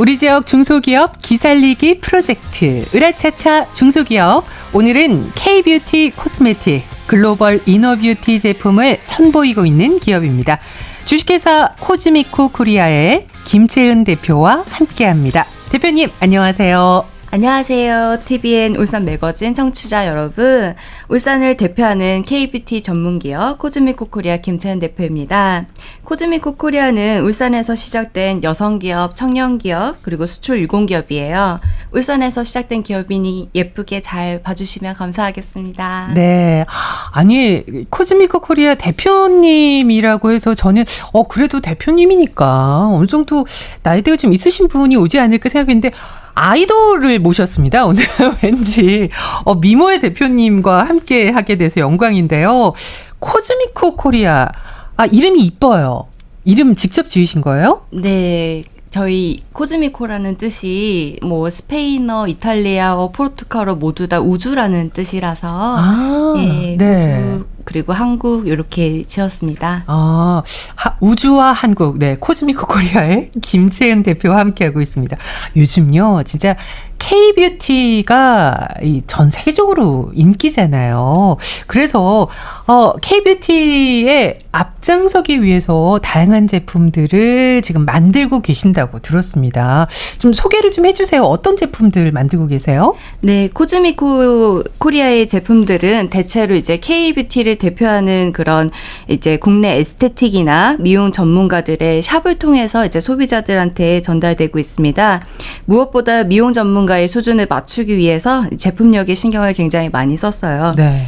우리 지역 중소기업 기살리기 프로젝트 으라차차 중소기업 오늘은 K뷰티 코스메틱 글로벌 이너뷰티 제품을 선보이고 있는 기업입니다. 주식회사 코즈미코 코리아의 김채은 대표와 함께합니다. 대표님 안녕하세요. 안녕하세요. TVN 울산 매거진 청취자 여러분. 울산을 대표하는 K뷰티 전문기업 코즈미코 코리아 김채은 대표입니다. 코즈미코 코리아는 울산에서 시작된 여성기업, 청년기업, 그리고 수출 유공기업이에요. 울산에서 시작된 기업이니 예쁘게 잘 봐주시면 감사하겠습니다. 네. 아니, 코즈미코 코리아 대표님이라고 해서 저는, 어, 그래도 대표님이니까 어느 정도 나이대가 좀 있으신 분이 오지 않을까 생각했는데, 아이돌을 모셨습니다. 오늘 왠지 어, 미모의 대표님과 함께 하게 돼서 영광인데요. 코즈미코 코리아 아 이름이 이뻐요. 이름 직접 지으신 거예요? 네. 저희 코즈미코라는 뜻이 뭐 스페인어, 이탈리아어, 포르투갈어 모두 다 우주라는 뜻이라서 아, 예, 네. 우주 그리고 한국 이렇게 지었습니다. 아, 하- 우주와 한국, 네, 코즈미코 코리아의 김채은 대표와 함께하고 있습니다. 요즘요, 진짜 K-뷰티가 이전 세계적으로 인기잖아요. 그래서, 어, K-뷰티에 앞장서기 위해서 다양한 제품들을 지금 만들고 계신다고 들었습니다. 좀 소개를 좀 해주세요. 어떤 제품들 만들고 계세요? 네, 코즈미코 코리아의 제품들은 대체로 이제 K-뷰티를 대표하는 그런 이제 국내 에스테틱이나 미용 전문가들의 샵을 통해서 이제 소비자들한테 전달되고 있습니다. 무엇보다 미용 전문가의 수준을 맞추기 위해서 제품력에 신경을 굉장히 많이 썼어요. 네.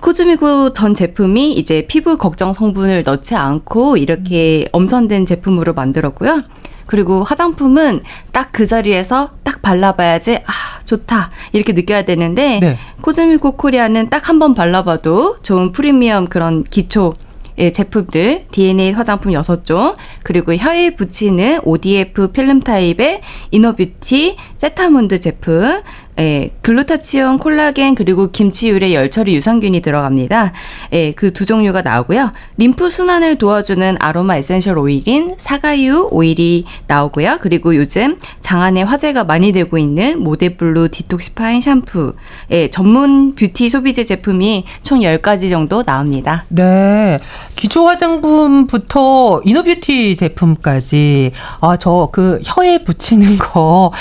코즈미코 전 제품이 이제 피부 걱정 성분을 넣지 않고 이렇게 엄선된 제품으로 만들었고요. 그리고 화장품은 딱 그 자리에서 딱 발라봐야지 아 좋다 이렇게 느껴야 되는데 네. 코즈미코 코리아는 딱 한 번 발라봐도 좋은 프리미엄 그런 기초 의 제품들 DNA 화장품 6종 그리고 혀에 붙이는 ODF 필름 타입의 이너뷰티 세타문드 제품 예, 글루타치온, 콜라겐 그리고 김치유래 열처리 유산균이 들어갑니다. 예, 그 두 종류가 나오고요. 림프 순환을 도와주는 아로마 에센셜 오일인 사가유 오일이 나오고요. 그리고 요즘 장안에 화제가 많이 되고 있는 모데블루 디톡시파인 샴푸, 예, 전문 뷰티 소비재 제품이 총 10가지 정도 나옵니다. 네. 기초 화장품부터 이너뷰티 제품까지, 아, 저 그 혀에 붙이는 거,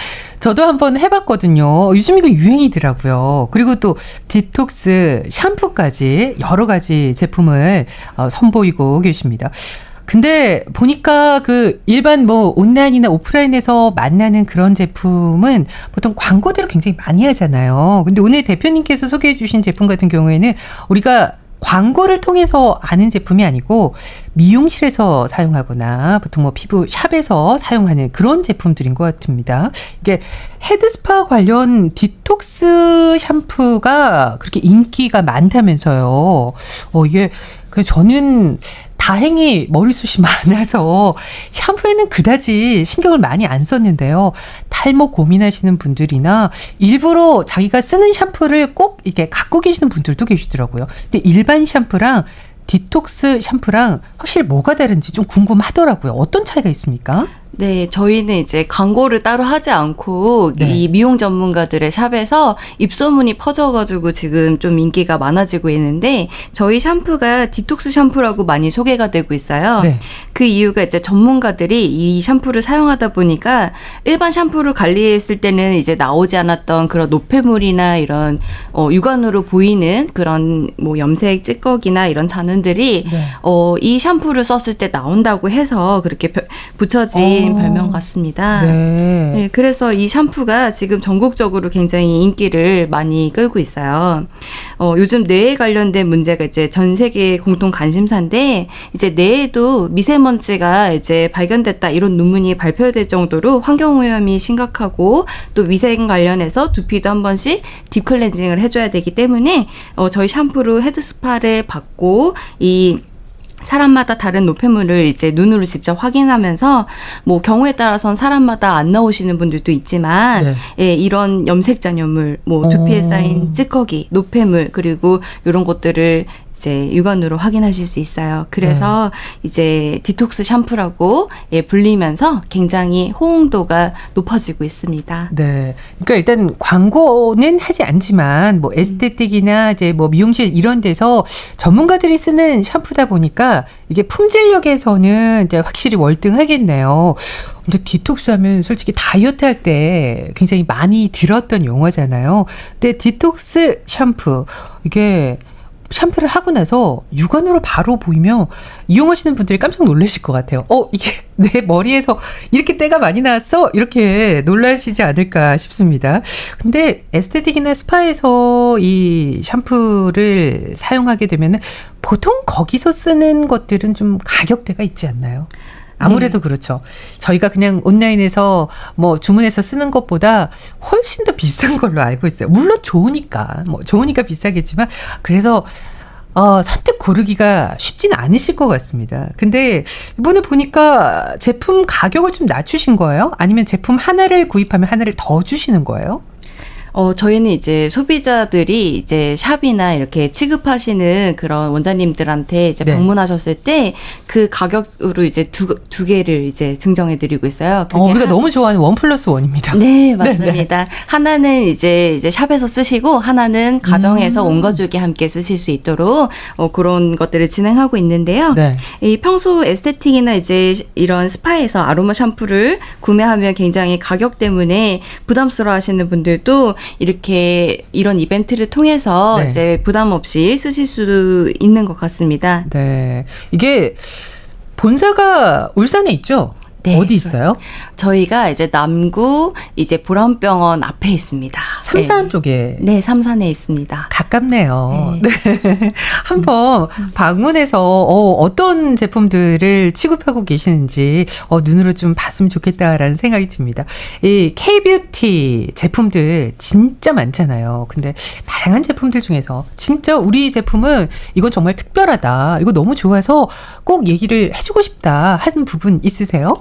저도 한번 해봤거든요. 요즘 이거 유행이더라고요. 그리고 또 디톡스 샴푸까지 여러 가지 제품을 어, 선보이고 계십니다. 근데 보니까 그 일반 뭐 온라인이나 오프라인에서 만나는 그런 제품은 보통 광고대로 굉장히 많이 하잖아요. 근데 오늘 대표님께서 소개해 주신 제품 같은 경우에는 우리가 광고를 통해서 아는 제품이 아니고 미용실에서 사용하거나 보통 뭐 피부 샵에서 사용하는 그런 제품들인 것 같습니다. 이게 헤드스파 관련 디톡스 샴푸가 그렇게 인기가 많다면서요. 어, 이게 그 저는 다행히 머리숱이 많아서 샴푸에는 그다지 신경을 많이 안 썼는데요. 탈모 고민하시는 분들이나 일부러 자기가 쓰는 샴푸를 꼭 이렇게 갖고 계시는 분들도 계시더라고요. 근데 일반 샴푸랑 디톡스 샴푸랑 확실히 뭐가 다른지 좀 궁금하더라고요. 어떤 차이가 있습니까? 네, 저희는 이제 광고를 따로 하지 않고 네. 이 미용 전문가들의 샵에서 입소문이 퍼져가지고 지금 좀 인기가 많아지고 있는데 저희 샴푸가 디톡스 샴푸라고 많이 소개가 되고 있어요. 네. 그 이유가 이제 전문가들이 이 샴푸를 사용하다 보니까 일반 샴푸를 관리했을 때는 이제 나오지 않았던 그런 노폐물이나 이런 어, 육안으로 보이는 그런 뭐 염색 찌꺼기나 이런 잔흔들이 네. 어, 이 샴푸를 썼을 때 나온다고 해서 그렇게 벼- 붙여진 어. 별명 같습니다. 네. 네, 그래서 이 샴푸가 지금 전국적으로 굉장히 인기를 많이 끌고 있어요. 어, 요즘 뇌에 관련된 문제가 이제 전 세계 공통 관심사인데, 이제 뇌에도 미세먼지가 이제 발견됐다 이런 논문이 발표될 정도로 환경 오염이 심각하고 또 위생 관련해서 두피도 한 번씩 딥 클렌징을 해줘야 되기 때문에 어, 저희 샴푸로 헤드 스파를 받고 이 사람마다 다른 노폐물을 이제 눈으로 직접 확인하면서 뭐 경우에 따라서는 사람마다 안 나오시는 분들도 있지만 네. 예, 이런 염색 잔여물, 뭐 두피에 어. 쌓인 찌꺼기, 노폐물 그리고 이런 것들을 이제 육안으로 확인하실 수 있어요. 그래서 이제 디톡스 샴푸라고 예, 불리면서 굉장히 호응도가 높아지고 있습니다. 네. 그러니까 일단 광고는 하지 않지만 뭐 에스테틱이나 이제 뭐 미용실 이런 데서 전문가들이 쓰는 샴푸다 보니까 이게 품질력에서는 이제 확실히 월등하겠네요. 근데 디톡스 하면 솔직히 다이어트 할 때 굉장히 많이 들었던 용어잖아요. 근데 디톡스 샴푸 이게 샴푸를 하고 나서 육안으로 바로 보이면 이용하시는 분들이 깜짝 놀라실 것 같아요. 어, 이게 내 머리에서 이렇게 때가 많이 나왔어? 이렇게 놀라시지 않을까 싶습니다. 근데 에스테틱이나 스파에서 이 샴푸를 사용하게 되면은 보통 거기서 쓰는 것들은 좀 가격대가 있지 않나요? 아무래도 그렇죠. 저희가 그냥 온라인에서 뭐 주문해서 쓰는 것보다 훨씬 더 비싼 걸로 알고 있어요. 물론 좋으니까, 뭐 좋으니까 비싸겠지만, 그래서 어, 선택 고르기가 쉽진 않으실 것 같습니다. 근데 이번에 보니까 제품 가격을 좀 낮추신 거예요? 아니면 제품 하나를 구입하면 하나를 더 주시는 거예요? 어, 저희는 이제 소비자들이 이제 샵이나 이렇게 취급하시는 그런 원장님들한테 이제 네. 방문하셨을 때 그 가격으로 이제 두, 두 개를 이제 증정해 드리고 있어요. 어, 우리가 한- 너무 좋아하는 원 플러스 원입니다. 네, 맞습니다. 하나는 이제 이제 샵에서 쓰시고 하나는 가정에서 음. 온 가족이 함께 쓰실 수 있도록 어, 그런 것들을 진행하고 있는데요. 네. 이 평소 에스테틱이나 이제 이런 스파에서 아로마 샴푸를 구매하면 굉장히 가격 때문에 부담스러워하시는 분들도 이렇게 이런 이벤트를 통해서 네. 이제 부담 없이 쓰실 수 있는 것 같습니다. 네. 이게 본사가 울산에 있죠? 네, 어디 있어요? 저희가 이제 남구 이제 보람병원 앞에 있습니다. 삼산 네. 쪽에 네, 삼산에 있습니다. 가깝네요. 네. 한번 방문해서 어, 어떤 제품들을 취급하고 계시는지 어, 눈으로 좀 봤으면 좋겠다라는 생각이 듭니다. 이 K-뷰티 제품들 진짜 많잖아요. 근데 다양한 제품들 중에서 진짜 우리 제품은 이건 정말 특별하다. 이거 너무 좋아서 꼭 얘기를 해주고 싶다 하는 부분 있으세요?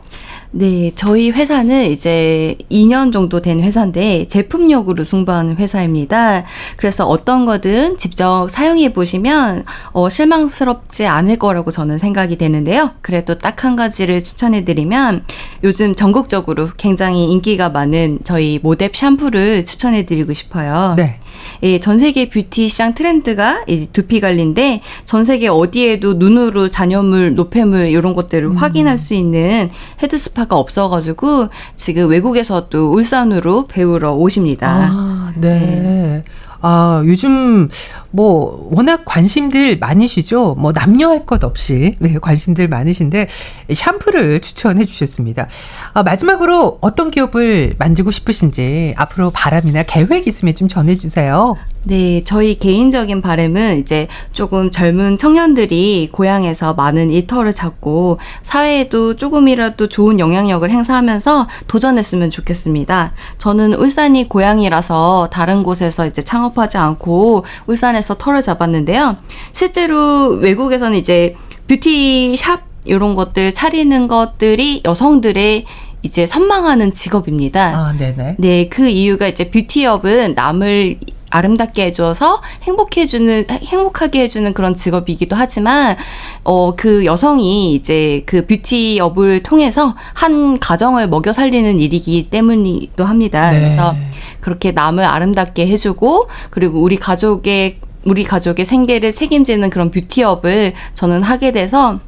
네, 저희 회사는 이제 2년 정도 된 회사인데 제품력으로 승부하는 회사입니다. 그래서 어떤 거든 직접 사용해 보시면 어, 실망스럽지 않을 거라고 저는 생각이 되는데요. 그래도 딱 한 가지를 추천해 드리면 요즘 전국적으로 굉장히 인기가 많은 저희 모뎁 샴푸를 추천해 드리고 싶어요. 네. 예, 전 세계 뷰티 시장 트렌드가 이제 두피 관리인데 전 세계 어디에도 눈으로 잔여물, 노폐물 이런 것들을 확인할 수 있는 헤드 스파가 없어가지고 지금 외국에서도 울산으로 배우러 오십니다. 아, 네. 아, 요즘 뭐 워낙 관심들 많으시죠? 뭐 남녀 할 것 없이 네, 관심들 많으신데 샴푸를 추천해 주셨습니다. 아, 마지막으로 어떤 기업을 만들고 싶으신지 앞으로 바람이나 계획 있으면 좀 전해 주세요. 네, 저희 개인적인 바람은 이제 조금 젊은 청년들이 고향에서 많은 일터를 찾고 사회에도 조금이라도 좋은 영향력을 행사하면서 도전했으면 좋겠습니다. 저는 울산이 고향이라서 다른 곳에서 이제 창업하지 않고 울산에서 터를 잡았는데요. 실제로 외국에서는 이제 뷰티 샵 이런 것들 차리는 것들이 여성들의 이제 선망하는 직업입니다. 아, 네네. 네, 그 이유가 이제 뷰티업은 남을 아름답게 해줘서 행복해주는, 행복하게 해주는 그런 직업이기도 하지만, 어, 그 여성이 이제 그 뷰티업을 통해서 한 가정을 먹여 살리는 일이기 때문이기도 합니다. 네. 그래서 그렇게 남을 아름답게 해주고, 그리고 우리 가족의, 우리 가족의 생계를 책임지는 그런 뷰티업을 저는 하게 돼서,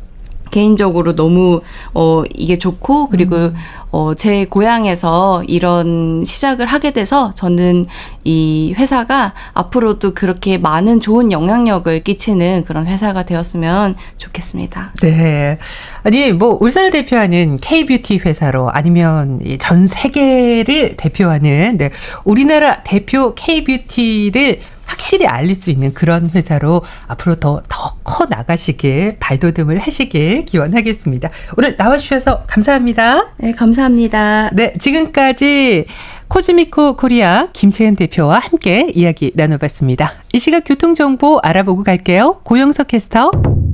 개인적으로 너무 어 이게 좋고 그리고 어제 고향에서 이런 시작을 하게 돼서 저는 이 회사가 앞으로도 그렇게 많은 좋은 영향력을 끼치는 그런 회사가 되었으면 좋겠습니다. 네. 아니, 뭐, 울산을 대표하는 K-뷰티 회사로 아니면 이전 세계를 대표하는, 네, 우리나라 대표 K-뷰티를 확실히 알릴 수 있는 그런 회사로 앞으로 더, 더 커 나가시길, 발돋움을 하시길 기원하겠습니다. 오늘 나와주셔서 감사합니다. 네, 감사합니다. 네, 지금까지 코즈미코 코리아 김채은 대표와 함께 이야기 나눠봤습니다. 이 시각 교통정보 알아보고 갈게요. 고영석 캐스터.